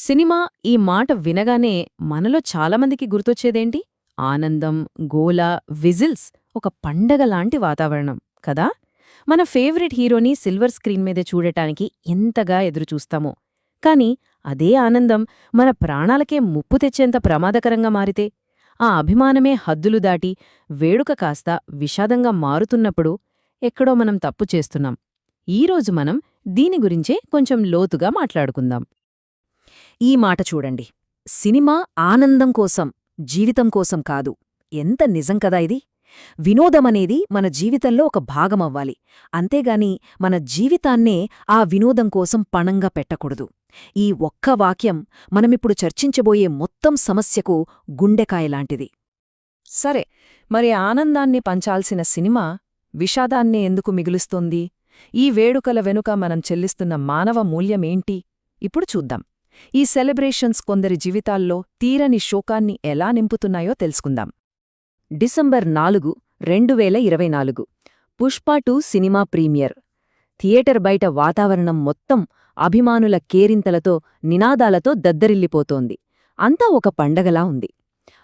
Cinema ఈ మాట వినగానే మనలో చాలామందికి గుర్తొచ్చేదేంటి? ఆనందం గోల విజిల్స్ ఒక పండగలాంటి వాతావరణం కదా? మన ఫేవరెట్ హీరోని సిల్వర్ స్క్రీన్ మీద చూడటానికి ఎంతగా ఎదురుచూస్తామో. కాని అదే ఆనందం మన ప్రాణాలకే ముప్పు తెచ్చేంత ప్రమాదకరంగా మారితే ఆ అభిమానమే హద్దులు దాటి వేడుక కాస్త విషాదంగా మారుతున్నప్పుడు ఎక్కడో మనం తప్పు చేస్తున్నాం. ఈరోజు మనం దీని గురించే కొంచెం లోతుగా మాట్లాడుకుందాం. ఈ మాట చూడండి. సినిమా ఆనందం కోసం జీవితం కోసం కాదు. ఎంత నిజం కదా ఇది? వినోదమనేది మన జీవితంలో ఒక భాగమవ్వాలి అంతేగాని మన జీవితాన్నే ఆ వినోదం కోసం పణంగా పెట్టకూడదు. ఈ ఒక్క వాక్యం మనమిప్పుడు చర్చించబోయే మొత్తం సమస్యకు గుండెకాయలాంటిది సరే మరి ఆనందాన్ని పంచాల్సిన సినిమా విషాదాన్నే ఎందుకు మిగులుస్తోంది? ఈ వేడుకల వెనుక మనం చెల్లిస్తున్న మానవ మూల్యమేంటి? ఇప్పుడు చూద్దాం. ఈ సెలబ్రేషన్స్ కొందరి జీవితాల్లో తీరని శోకాన్ని ఎలా నింపుతున్నాయో తెలుసుకుందాం. డిసెంబర్ నాలుగు రెండు వేల ఇరవై నాలుగు. Pushpa two cinema premiere. Theatre బయట వాతావరణం మొత్తం అభిమానుల కేరింతలతో నినాదాలతో దద్దరిల్లిపోతోంది. అంతా ఒక పండగలా ఉంది.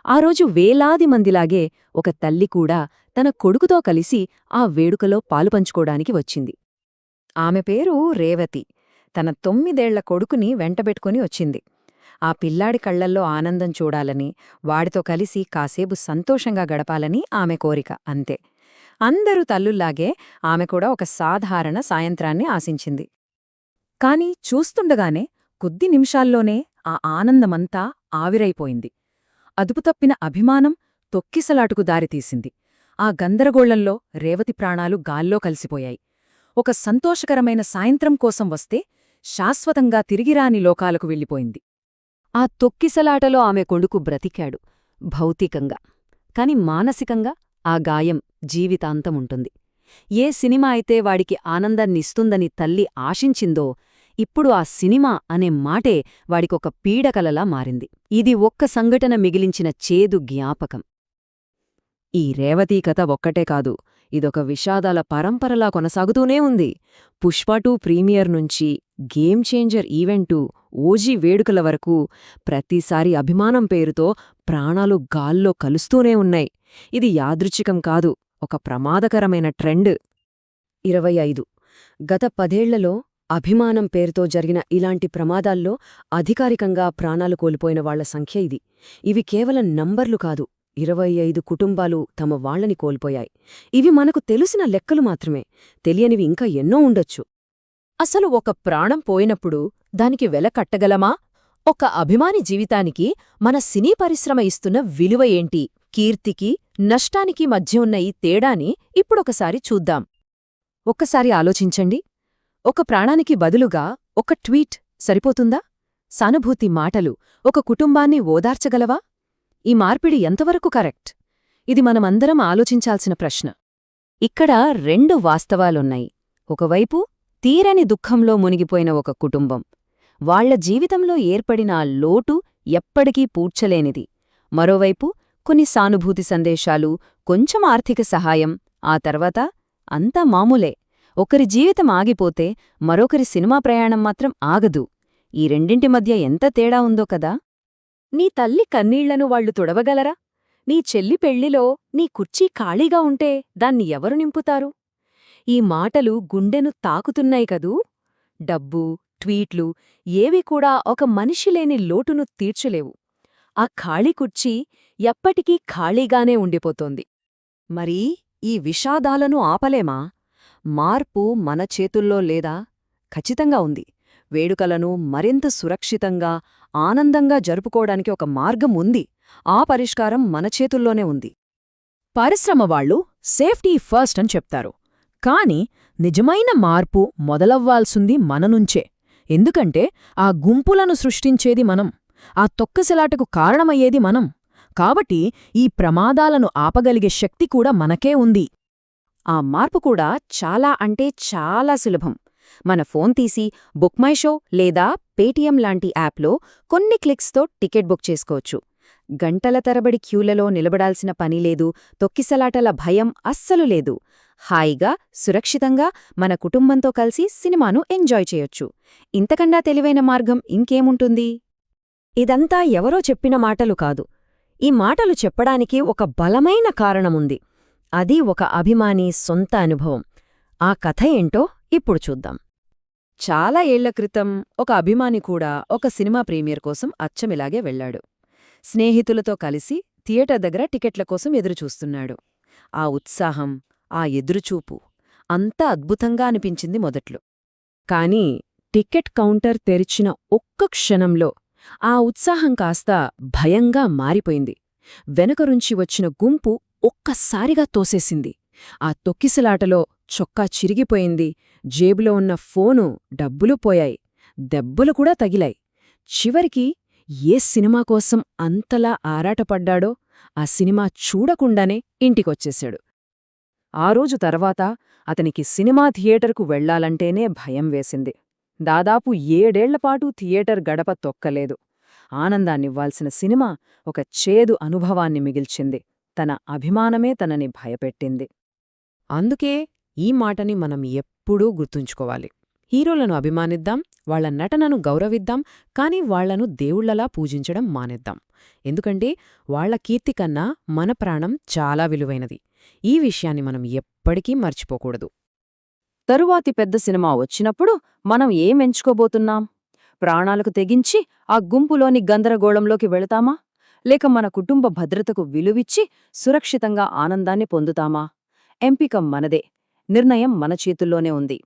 ఆ రోజు వేలాది మందిలాగే ఒక తల్లి కూడా తన కొడుకుతో కలిసి ఆ వేడుకలో పాలుపంచుకోడానికి వచ్చింది. ఆమె పేరు రేవతి. తన తొమ్మిదేళ్ళ కొడుకుని వెంటబెట్టుకుని వచ్చింది. ఆ పిల్లాడి కళ్ళల్లో ఆనందం చూడాలని వాడితో కలిసి కాసేపు సంతోషంగా గడపాలని ఆమె కోరిక అంతే. అందరూ తల్లుల్లాగే ఆమె కూడా ఒక సాధారణ సాయంత్రాన్ని ఆశించింది. కాని చూస్తుండగానే కొద్ది నిమిషాల్లోనే ఆ ఆనందమంతా ఆవిరైపోయింది. అదుపుతప్పిన అభిమానం తొక్కిసలాటుకు దారితీసింది. ఆ గందరగోళంలో రేవతి ప్రాణాలు గాల్లో కలిసిపోయాయి. ఒక సంతోషకరమైన సాయంత్రం కోసం వస్తే శాశ్వతంగా తిరిగిరాని లోకాలకు వెళ్ళిపోయింది. ఆ తొక్కిసలాటలో ఆమె కొడుకు బ్రతికాడు భౌతికంగా. కాని మానసికంగా ఆ గాయం జీవితాంతముంటుంది ఏ సినిమా అయితే వాడికి ఆనందాన్నిస్తుందని తల్లి ఆశించిందో ఇప్పుడు ఆ సినిమా అనే మాటే వాడికొక పీడకలలా మారింది. ఇది ఒక్క సంఘటన మిగిలించిన చేదు జ్ఞాపకం. ఈ రేవతీ కథ ఒక్కటే కాదు ఇదొక విషాదాల పరంపరలా కొనసాగుతూనే ఉంది. పుష్ప టూ ప్రీమియర్ నుంచి గేమ్ చేంజర్ ఈవెంటు ఓజీ వేడుకల వరకు ప్రతిసారి అభిమానం పేరుతో ప్రాణాలు గాల్లో కలుస్తూనే ఉన్నాయి. ఇది యాదృచ్ఛికం కాదు ఒక ప్రమాదకరమైన ట్రెండ్. ఇరవై ఐదు. గత పదేళ్ళలో అభిమానం పేరుతో జరిగిన ఇలాంటి ప్రమాదాల్లో అధికారికంగా ప్రాణాలు కోల్పోయిన వాళ్ళ సంఖ్య ఇది. ఇవి కేవలం నంబర్లు కాదు ఇరవై ఐదు కుటుంబాలు తమ వాళ్ళని కోల్పోయాయి. ఇవి మనకు తెలిసిన లెక్కలు మాత్రమే. తెలియనివి ఇంకా ఎన్నో ఉండొచ్చు. అసలు ఒక ప్రాణం పోయినప్పుడు దానికి వెల కట్టగలమా? ఒక అభిమాని జీవితానికి మన సినీ పరిశ్రమ ఇస్తున్న విలువ ఏంటి? కీర్తికి నష్టానికి మధ్య ఉన్న ఈ తేడాని ఇప్పుడొకసారి చూద్దాం. ఒక్కసారి ఆలోచించండి. ఒక ప్రాణానికి బదులుగా ఒక ట్వీట్ సరిపోతుందా? సానుభూతి మాటలు ఒక కుటుంబాన్ని ఓదార్చగలవా? ఈ మార్పిడి ఎంతవరకు కరెక్ట్? ఇది మనమందరం ఆలోచించాల్సిన ప్రశ్న. ఇక్కడ రెండు వాస్తవాలున్నాయి. ఒకవైపు తీరని దుఃఖంలో మునిగిపోయిన ఒక కుటుంబం. వాళ్ళ జీవితంలో ఏర్పడిన ఆ లోటు ఎప్పటికీ పూడ్చలేనిది. మరోవైపు కొన్ని సానుభూతి సందేశాలు కొంచెం ఆర్థిక సహాయం ఆ తర్వాత అంతా మామూలే. ఒకరి జీవితం ఆగిపోతే మరొకరి సినిమా ప్రయాణం మాత్రం ఆగదు. ఈ రెండింటి మధ్య ఎంత తేడా ఉందో కదా? నీ తల్లి కన్నీళ్ళను వాళ్ళు తుడవగలరా? నీ చెల్లి పెళ్ళిలో నీ కుర్చీ ఖాళీగా ఉంటే దాన్ని ఎవరు నింపుతారు? ఈ మాటలు గుండెను తాకుతున్నాయి కదూ? డబ్బు ట్వీట్లు ఏవి కూడా ఒక మనిషి లేని లోటును తీర్చలేవు. ఆ ఖాళీ కుర్చీ ఎప్పటికీ ఖాళీగానే ఉండిపోతోంది. మరి ఈ విషాదాలను ఆపలేమా? మార్పు మన చేతుల్లో లేదా? ఖచ్చితంగా ఉంది. వేడుకలను మరింత సురక్షితంగా ఆనందంగా జరుపుకోవడానికి ఒక మార్గం ఉంది. ఆ పరిష్కారం మన చేతుల్లోనే ఉంది. పరిశ్రమ వాళ్ళు సేఫ్టీ ఫస్ట్ అని చెప్తారు. కాని నిజమైన మార్పు మొదలవ్వాల్సింది మననుంచే ఎందుకంటే ఆ గుంపులను సృష్టించేది మనం. ఆ తొక్కసిలాటకు కారణమయ్యేది మనం. కాబట్టి ఈ ప్రమాదాలను ఆపగలిగే శక్తి కూడా మనకే ఉంది. ఆ మార్పు కూడా చాలా అంటే చాలా సులభం. మన ఫోన్ తీసి బుక్ మై షో లేదా పేటీఎం లాంటి యాప్లో కొన్ని క్లిక్స్తో టికెట్ బుక్ చేసుకోవచ్చు. గంటల తరబడి క్యూలలో నిలబడాల్సిన పనిలేదు తొక్కిసలాటల భయం అస్సలు లేదు. హాయిగా సురక్షితంగా మన కుటుంబంతో కలిసి సినిమాను ఎంజాయ్ చేయొచ్చు. ఇంతకన్నా తెలివైన మార్గం ఇంకేముంటుంది? ఇదంతా ఎవరో చెప్పిన మాటలు కాదు. ఈ మాటలు చెప్పడానికి ఒక బలమైన కారణముంది. అది ఒక అభిమాని సొంత అనుభవం. ఆ కథ ఏంటో ఇప్పుడు చూద్దాం. చాలా ఏళ్ళ క్రితం ఒక అభిమాని కూడా ఒక సినిమా ప్రీమియర్ కోసం అచ్చమిలాగే వెళ్ళాడు. స్నేహితులతో కలిసి థియేటర్ దగ్గర టికెట్ల కోసం ఎదురుచూస్తున్నాడు. ఆ ఉత్సాహం ఆ ఎదురుచూపు అంతా అద్భుతంగా అనిపించింది మొదట్లో. కాని టికెట్ కౌంటర్ తెరిచిన ఒక్క క్షణంలో ఆ ఉత్సాహం కాస్త భయంగా మారిపోయింది. వెనకరుంచి వచ్చిన గుంపు ఒక్కసారిగా తోసేసింది. ఆ తొక్కిసలాటలో చొక్కా చిరిగిపోయింది. జేబులో ఉన్న ఫోను డబ్బులు పోయాయి. దెబ్బలు కూడా తగిలాయి. చివరికి ఏ సినిమా కోసం అంతలా ఆరాటపడ్డాడో ఆ సినిమా చూడకుండానే ఇంటికొచ్చేశాడు. ఆ రోజు తర్వాత అతనికి సినిమా థియేటర్కు వెళ్ళాలంటేనే భయం వేసింది. దాదాపు ఏడేళ్ళపాటు థియేటర్ గడప తొక్కలేదు. ఆనందాన్నివ్వాల్సిన సినిమా ఒక చేదు అనుభవాన్ని మిగిల్చింది. తన అభిమానమే తనని భయపెట్టింది. అందుకే ఈ మాటని మనం ఎప్పుడూ గుర్తుంచుకోవాలి. హీరోలను అభిమానిద్దాం వాళ్ళ నటనను గౌరవిద్దాం కాని వాళ్ళను దేవుళ్ళలా పూజించడం మానేద్దాం. ఎందుకంటే వాళ్ళ కీర్తి కన్నా మన ప్రాణం చాలా విలువైనది. ఈ విషయాన్ని మనం ఎప్పటికీ మర్చిపోకూడదు. తరువాతి పెద్ద సినిమా వచ్చినప్పుడు మనం ఏం ఎంచుకోబోతున్నాం? ప్రాణాలకు తెగించి ఆ గుంపులోని గందరగోళంలోకి వెళతామా? లేక మన కుటుంబ భద్రతకు విలువిచ్చి సురక్షితంగా ఆనందాన్ని పొందుతామా? ఎంపిక మనదే. నిర్ణయం మన చేతుల్లోనే ఉంది.